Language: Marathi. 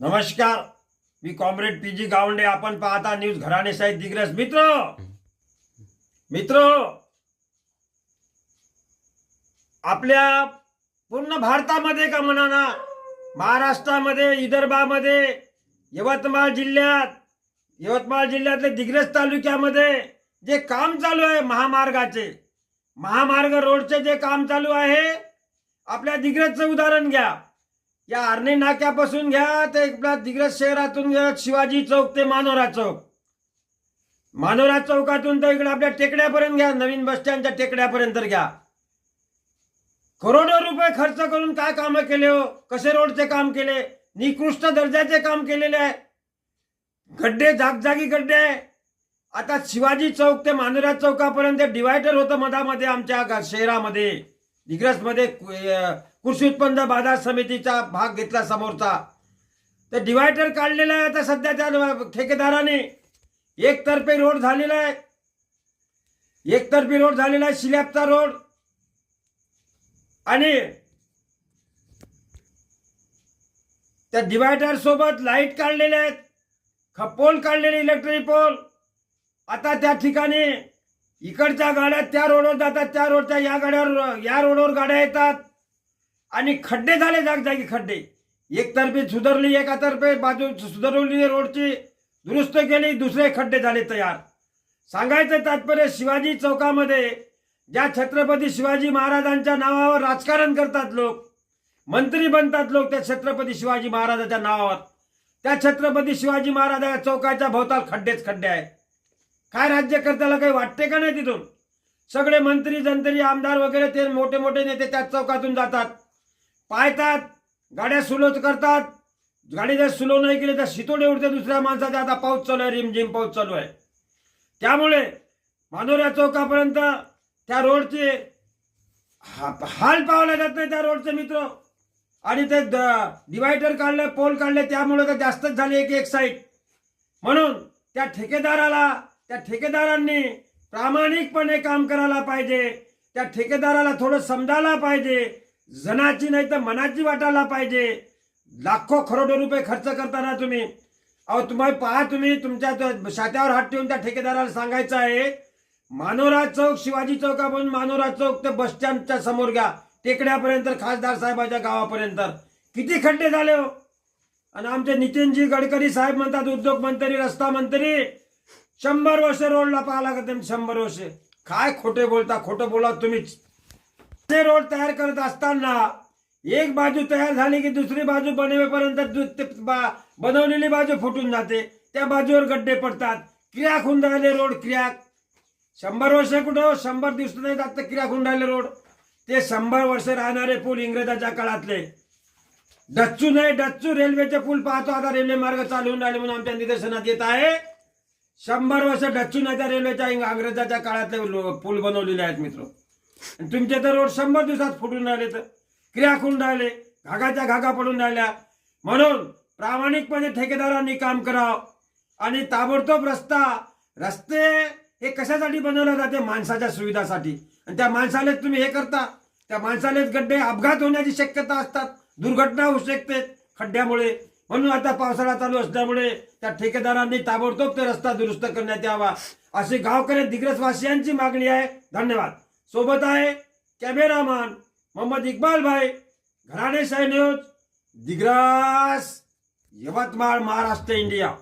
नमस्कार. मी कॉम्रेड पी जी गावंडे. आपण पाहता न्यूज घराणे साहेब दिग्रस. मित्र! मित्र! आपल्या पूर्ण भारतामध्ये का म्हणा ना महाराष्ट्रामध्ये विदर्भामध्ये यवतमाळ जिल्ह्यात यवतमाळ जिल्ह्यातल्या दिग्रस तालुक्यामध्ये जे काम चालू आहे महामार्गाचे महामार्ग रोडचे जे काम चालू आहे आपल्या दिग्रजचं उदाहरण घ्या. या आर्णे नाक्यापासून घ्या ते आपल्या दिग्रज शहरातून घ्या शिवाजी चौक ते मानोरा चौक. मानोरा चौकातून तर इकडे आपल्या टेकड्यापर्यंत घ्या नवीन बस स्टँडच्या टेकड्यापर्यंत घ्या. करोडो रुपये खर्च करून काय कामं केले हो? कसे रोडचे काम केले? निकृष्ट दर्जाचे काम केलेले आहे. गड्डे जागजागी गड्डे आहे. आता शिवाजी चौक ते मानोरा चौकापर्यंत डिवायडर होतं मधामध्ये आमच्या शहरामध्ये. दिग्रसमध्ये कृषी उत्पन्न बाजार समितीचा भाग घेतला समोरचा. तर डिवायडर काढलेला आहे आता सध्या त्या ठेकेदाराने. एकतर्फे रोड झालेला आहे. एकतर्फी रोड झालेला आहे शिलॅपचा रोड. आणि त्या डिवायडर सोबत लाइट काढलेल्या आहेत. पोल काढलेले इलेक्ट्रिक पोल. आता त्या ठिकाणी इकडच्या गाड्या त्या रोडवर जातात त्या रोडच्या या गाड्यावर या रोडवर गाड्या येतात. आणि खड्डे झाले जागजागी खड्डे. एकतर्फी सुधारली एकातर्फे बाजू सुधारवली रोडची दुरुस्त केली दुसरे खड्डे झाले तयार. सांगायचं तात्पर्य शिवाजी चौकामध्ये ज्या छत्रपती शिवाजी महाराजांच्या नावावर राजकारण करतात लोक मंत्री बनतात लोक त्या छत्रपती शिवाजी महाराजांच्या नावावर. त्या छत्रपती शिवाजी महाराजा चौकाच्या भोवताल खड्डेच खड्डे आहेत. काय राज्यकर्त्याला काही वाटते का नाही तिथून? सगळे मंत्री जंतरी आमदार वगैरे ते मोठे मोठे नेते त्याच चौकातून जातात. पाहतात गाड्या सुलोच करतात. गाडी जर सुलो नाही केली तर शितोडे उडते दुसऱ्या माणसाचा. आता पाऊस चालू आहे रिमझिम पाऊस चालू आहे. त्यामुळे मानोऱ्या चौकापर्यंत त्या रोडचे हा- हाल पावला जात नाही त्या रोडचे मित्र. आणि ते डिवायडर काढले पोल काढले त्यामुळे तर जास्तच झाले एक एक साईड म्हणून त्या ठेकेदाराला त्या ठेकेदारांनी प्रामाणिकपणे काम करायला पाहिजे. त्या ठेकेदाराला थोडं समजायला पाहिजे. जनाची नाही तर मनाची वाटायला पाहिजे. लाखो करोडो रुपये खर्च करताना तुम्ही. अहो तुम्हाला पहा तुम्ही तुमच्या शात्यावर हात ठेवून त्या ठेकेदाराला सांगायचं आहे मानोरा चौक शिवाजी चौकापासून मानोरा चौक ते बस स्टँडच्या समोर घ्या. टेकड्यापर्यंत खासदार साहेबाच्या गावापर्यंत. किती खड्डे झाले हो? आणि आमचे नितीनजी गडकरी साहेब म्हणतात उद्योग मंत्री रस्ता मंत्री शंभर वर्ष रोडला पाहा लागत तुम्ही शंभर वर्ष. काय खोटे बोलता खोटं बोला तुम्हीच ते रोड तयार करत असताना एक बाजू तयार झाली की दुसरी बाजू बनवेपर्यंत दु- बा- बनवलेली बाजू फुटून जाते. त्या बाजूवर गड्डे पडतात. क्रियाक होऊन राहिले रोड क्रियाक शंभर वर्ष कुठं हो? शंभर दिवस नाही जात तर क्रियाक होऊन राहिले रोड. ते शंभर वर्ष राहणारे पूल इंग्रजाच्या काळातले. डच्चू नाही डच्चू रेल्वेचे पूल पाहतो. आता रेल्वे मार्ग चालू होऊन राहिले म्हणून आमच्या निदर्शनात येत आहे. शंभर वर्ष डच्चू नाही त्या रेल्वेच्या अंग्रेजाच्या इंग्रजाच्या काळातले लो- पूल बनवलेले आहेत मित्र. आणि तुमचे तर रोड शंभर दिवसात फुटून राहिले तर. क्रिया करून राहिले घागाच्या घागा पडून राहिल्या. म्हणून प्रामाणिकपणे ठेकेदारांनी काम करावं. आणि ताबडतोब रस्ता रस्ते हे कशासाठी बनवले जाते? माणसाच्या सुविधासाठी. आणि त्या माणसालाच तुम्ही हे करता. त्या माणसालेच गड्डे अपघात होण्याची शक्यता असतात. दुर्घटना होऊ शकते खड्ड्यामुळे. म्हणून आता पावसाळा चालू असल्यामुळे त्या ठेकेदारांनी ताबडतोब ते रस्ता दुरुस्त करण्यात यावा. अशी गावकरी दिग्रसवासियांची मागणी आहे. धन्यवाद. सोबत आहे cameraman Mohammad Iqbal Bhai Gharane news Digras Yavatmal Maharashtra India.